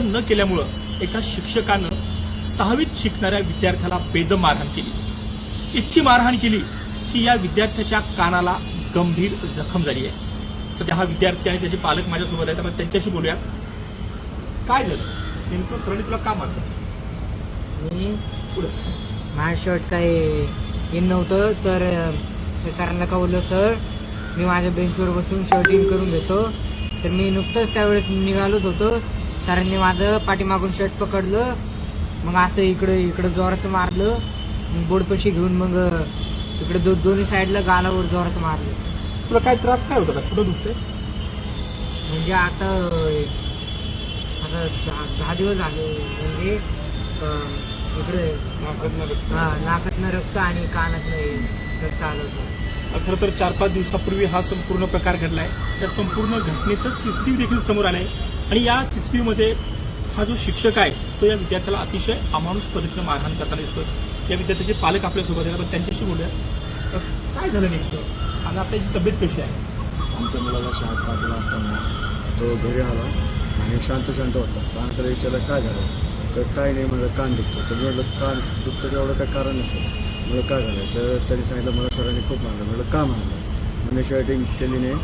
न केल्यामुळं एका शिक्षकानं सहावीत शिकणाऱ्या विद्यार्थ्याला बेदम मारहाण केली. इतकी मारहाण केली की या विद्यार्थ्याच्या कानाला गंभीर जखम झाली आहे. सध्या हा विद्यार्थी आणि त्याचे पालक माझ्यासोबत आहेत. आपण त्यांच्याशी बोलूया काय झालं? नेमकं सरणी तुला का मारलं? मी पुढे. माझं शर्ट काही इन नव्हतं तर सरांना का बोललो सर मी माझ्या बेंचवर बसून शर्ट इन करून घेतो. तर मी नुकतंच त्यावेळेस निघालोच होतो. सरांनी माझं पाठीमागून शर्ट पकडलं मग असं इकडं इकडं जोराचं मारलं मग बोर्डपाशी घेऊन मग इकडे दो दोन्ही साईडला गालावर जोराचं मारलं. तुला काय त्रास काय होता? का कुठं दुखतंय? म्हणजे आता आता दहा दहा दिवस झाले म्हणजे अं, इकडे हा नाकातनं रक्त आणि कानातनं रक्त आलं होतं. खरं तर चार पाच दिवसापूर्वी हा संपूर्ण प्रकार घडलाय. या संपूर्ण घटनेतच सीसीटीव्ही देखील समोर आलाय. आणि या सीसीटीव्ही मध्ये हा जो शिक्षक आहे तो या विद्यार्थ्याला अतिशय अमानुष पद्धतीनं मारहाण करताना दिसतोय. या विद्यार्थ्याचे पालक आपल्यासोबत आहेत. आपण त्यांच्याशी बोलूया तर काय झालं नेमकं? आणि आपल्याची तब्येत कशी आहे? आमच्या मुलाला शाळेत पाठवला असताना तो घरी आला आणि शांत शांत होता कानाकडे विचारलं काय झालं? तर काय नाही माझं कान दुखतो. तर मी म्हटलं कान दुखतं एवढं काय कारण नसेल मला काय झालं? तर त्यांनी सांगितलं मला सरांनी खूप मारलं. म्हटलं का मारलं? म्हणजे शर्टिंग केली नाही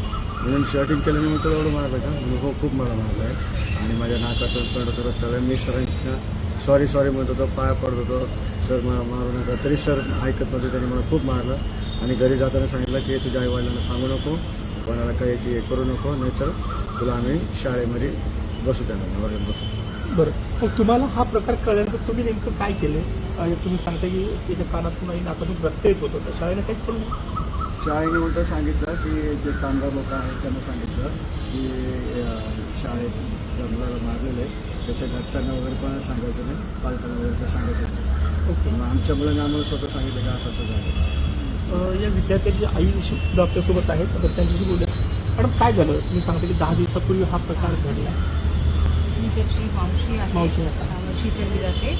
म्हणून शर्टिंग केल्याने नाही मग तुला एवढं मारलं का? म्हणून हो खूप मला मारलं आहे. आणि माझ्या नाकातून तोंडात रक्त त्याला मी सरांना सॉरी सॉरी म्हणत होतो पाया पडत होतो. सर मला मारू नका. तरी सर ऐकत नव्हते त्यांनी मला खूप मारलं. आणि घरी जाताना सांगितलं की तुझ्या आईवडिलांना सांगू नको. कोणाला काही याची हे करू नको. नाहीतर तुला आम्ही शाळेमध्ये बसू त्यांना बसू. बरं. मग तुम्हाला हा प्रकार कळल्यानंतर तुम्ही नेमकं काय केलं? तुम्ही सांगता की त्याच्या कानातून आणि नाकातून रक्त येत होतं. तर शाळेनं काहीच नाही. शाळेने उलटं सांगितलं की जे कामगार लोक आहेत त्यांना सांगितलं की शाळेत ज्या मुलाला मारलेलं आहे त्याच्या घरच्यांना वगैरे कोणाला सांगायचं नाही. पालकांना वगैरे सांगायचं नाही. ओके. मग आमच्या मुलांनी आम्हाला स्वतः सांगितलं की असं झालं. या विद्यार्थ्याची आई सुद्धा आपल्यासोबत आहेत आपण त्यांच्याशी बोलूया. मॅडम काय झालं? मी सांगते की दहा दिवसापूर्वी हा प्रकार घडला. मी त्याची मावशी आहे. मावशी आहे. शीतल जाते.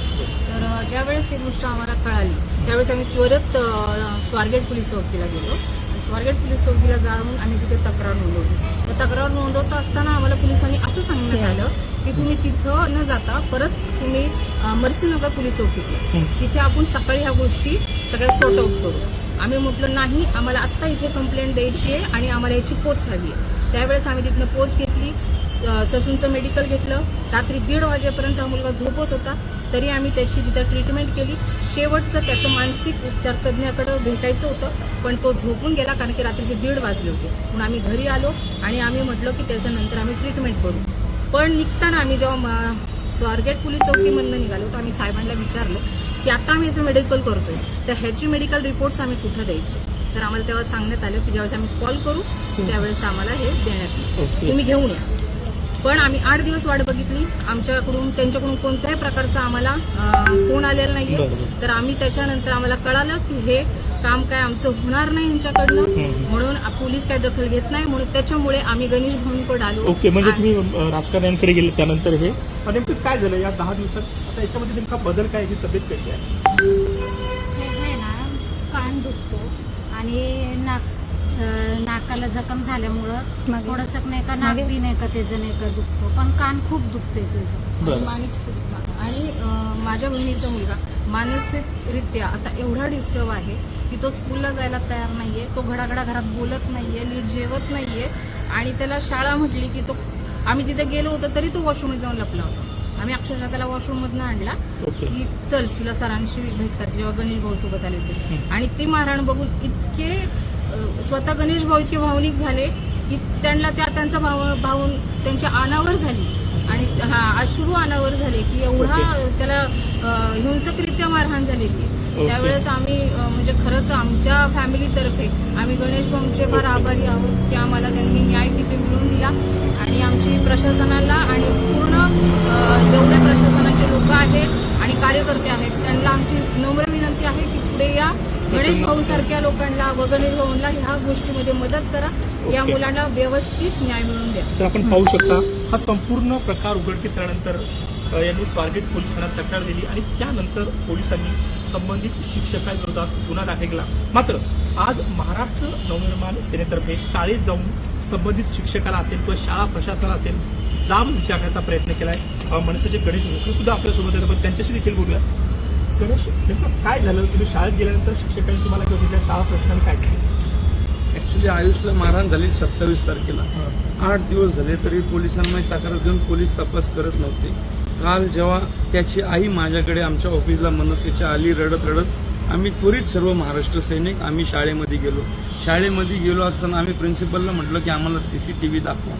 तर अं, ज्यावेळेस ही गोष्ट आम्हाला कळाली त्यावेळेस आम्ही त्वरित अं, स्वारगेट पोलीस चौकीला गेलो. आणि स्वारगेट पोलीस चौकीला जाऊन आम्ही तिथे तक्रार नोंदवली. तर तक्रार नोंदवत असताना आम्हाला पोलिसांनी असं सांगण्यात आलं की तुम्ही तिथं न जाता परत तुम्ही अं, मर्सीनगर पोलीस चौकीत या. तिथे आपण सकाळी ह्या गोष्टी सगळ्या सॉर्ट करू. आम्ही म्हटलं नाही आम्हाला आत्ता इथे कंप्लेंट द्यायची आहे आणि आम्हाला याची पोच हवी आहे. त्यावेळेस आम्ही तिथनं पोच अ, ससूनचं मेडिकल घेतलं. रात्री दीड वाजेपर्यंत हा मुलगा झोपत होता. तरी आम्ही त्याची तिथं ट्रीटमेंट केली. शेवटचं त्याचं मानसिक उपचार तज्ज्ञाकडे भेटायचं होतं पण तो झोपून गेला कारण की रात्रीचे दीड वाजले होते. म्हणून आम्ही घरी आलो आणि आम्ही म्हटलं की त्याच्यानंतर आम्ही ट्रीटमेंट करू. पण निघताना आम्ही जेव्हा स्वारगेट पोलीस चौकीमधनं निघालो तर आम्ही साहेबांना विचारलं की आता आम्ही याचं मेडिकल करतोय तर ह्याची मेडिकल रिपोर्ट्स आम्ही कुठं द्यायचे? तर आम्हाला तेव्हा सांगण्यात आलं की ज्यावेळेस आम्ही कॉल करू त्यावेळेस आम्हाला हे देण्यात तुम्ही घेऊन या. पण आम्ही आठ दिवस वाट बघितली. आमच्याकडून त्यांच्याकडून कोणत्याही प्रकारचा आम्हाला फोन आलेला नाहीये. तर आम्ही त्याच्यानंतर आम्हाला कळालं की हे काम काय आमचं होणार नाही यांच्याकडनं. म्हणून पोलीस काय दखल घेत नाही. म्हणून त्याच्यामुळे आम्ही गणेश भवनकडे आलो. ओके म्हणजे तुम्ही राजकारण्यांकडे गेले त्यानंतर हे? नेमकं काय झालं या दहा दिवसात? आता याच्यामध्ये नेमका बदल काय याची तब्येत कशी आहे त्याचं आहे ना कान दुखतो आणि नाक नाकाला जखम झाल्यामुळं थोडंसं नाही का नाक बी नाही का त्याचं नाही का दुखतो पण कान खूप दुखतंय त्याचं. मानसिक आणि माझ्या बहिणीचा मुलगा मानसिकरित्या आता एवढा डिस्टर्ब आहे की तो स्कूलला जायला तयार नाहीये तो घडाघडा घरात बोलत नाहीये नीट जेवत नाहीये आणि त्याला शाळा म्हटली की तो आम्ही तिथे गेलो होतो तरी तो वॉशरूममध्ये जाऊन लपला होता. आम्ही अक्षरशः त्याला वॉशरूम मधनं आणला की चल तुला सरांशी भेट कर जेव्हा गणेश भाऊ सोबत आले होते. आणि ती मारहाण बघून इतके स्वतः गणेश भाऊ इतके भावनिक झाले की त्यांना त्या त्यांचा भाव भावून त्यांच्या अनावर झाली. आणि हा अश्रू अनावर झाले की एवढा त्याला हिंसकरित्या मारहाण झालेली. त्यावेळेस आम्ही म्हणजे खरंच आमच्या फॅमिलीतर्फे आम्ही गणेश भाऊंचे फार आभारी आहोत की आम्हाला त्यांनी न्याय तिथे मिळवून दिला. आणि आमची प्रशासनाला आणि पूर्ण अ, जेवढे प्रशासनाचे लोक आहेत आणि कार्यकर्ते आहेत त्यांना आमची नम्र विनंती आहे की पुढे या गणेश भाऊ सारख्या लोकांना व गणेश भाऊंना ह्या गोष्टीमध्ये मदत करा. या. मुलांना व्यवस्थित न्याय मिळवून द्या. तर आपण पाहू शकता हा संपूर्ण प्रकार उघडकीस आल्यानंतर यांनी स्वारगेट पोलीस ठाण्यात तक्रार दिली आणि त्यानंतर पोलिसांनी संबंधित शिक्षकांविरोधात गुन्हा दाखल. केला मात्र आज महाराष्ट्र नवनिर्माण सेनेतर्फे शाळेत जाऊन संबंधित शिक्षकाला असेल किंवा शाळा प्रशासनाला असेल जाब विचारण्याचा प्रयत्न केलाय. मनसेचे गणेश भोकरे सुद्धा आपल्यासोबत आहेत. आपण त्यांच्याशी देखील बोलूया. गणेश नेमकं काय झालं? तुम्ही शाळेत गेल्यानंतर शिक्षकांनी तुम्हाला किंवा तिथल्या शाळा प्रश्नांनी काय सांगितलं ऍक्च्युली आयुषला मारहाण झाली सत्तावीस तारखेला. आठ दिवस झाले तरी पोलिसांमध्ये तक्रार घेऊन पोलीस तपास करत नव्हते. काल जेव्हा त्याची आई माझ्याकडे आमच्या ऑफिसला मनसेच्या आली रडत रडत आम्ही त्वरित सर्व महाराष्ट्र सैनिक आम्ही शाळेमध्ये गेलो. शाळेमध्ये गेलो असताना आम्ही प्रिन्सिपलला म्हटलं की आम्हाला सीसीटीव्ही दाखवा.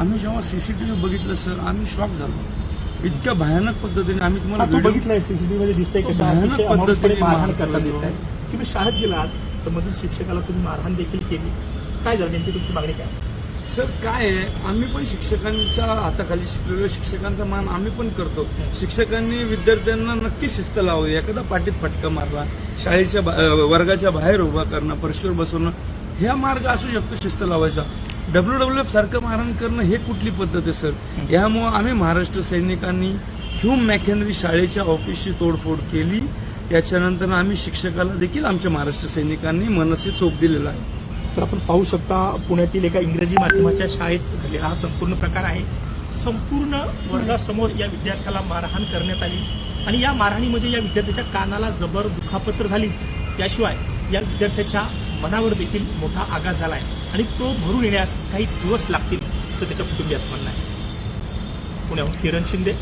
आम्ही जेव्हा सीसीटीव्ही बघितलं सर आम्ही शॉक झालो. इतक्या भयानक पद्धतीने आम्ही तुम्हाला बघितलाय सीसीटीव्ही मध्ये दिसतंय कशा भयानक पद्धतीने मारहाण करता. दिसत आहे तुम्ही शाळेत गेलात संबंधित शिक्षकाला तुम्ही मारहाण देखील केली. काय झालं नेमकी तुमची मागणी काय? सर काय आहे? आम्ही पण शिक्षकांच्या हाताखाली शिकलेलो. शिक्षकांचा मान आम्ही पण करतो. शिक्षकांनी विद्यार्थ्यांना नक्की शिस्त लावावी एखादा पाठीत फटका मारला शाळेच्या वर्गाच्या बाहेर उभा करणं परशुवर बसवणं ह्या मार्ग असू शकतो शिस्त लावायचा. डब्ल्यू डब्ल्यू एफ सारखं मारण करणं हे कुठली पद्धत आहे सर? यामुळं आम्ही महाराष्ट्र सैनिकांनी ह्यूम मॅकॅनरी शाळेच्या ऑफिसची तोडफोड केली. त्याच्यानंतर आम्ही शिक्षकाला देखील आमच्या महाराष्ट्र सैनिकांनी मनसे चोप दिलेला आहे. तर आपण पाहू शकता पुण्यातील एका इंग्रजी माध्यमाच्या शाळेत घडलेला हा संपूर्ण प्रकार आहे. संपूर्ण वर्गासमोर या विद्यार्थ्याला मारहाण करण्यात आली. आणि या मारहाणीमध्ये या विद्यार्थ्याच्या कानाला जबर दुखापत्र झाली. त्याशिवाय या विद्यार्थ्याच्या मनावर देखील मोठा आघात झाला आहे आणि तो भरून येण्यास काही दिवस लागतील असं त्याच्या कुटुंबियाचं म्हणणं आहे. पुण्याहून किरण शिंदे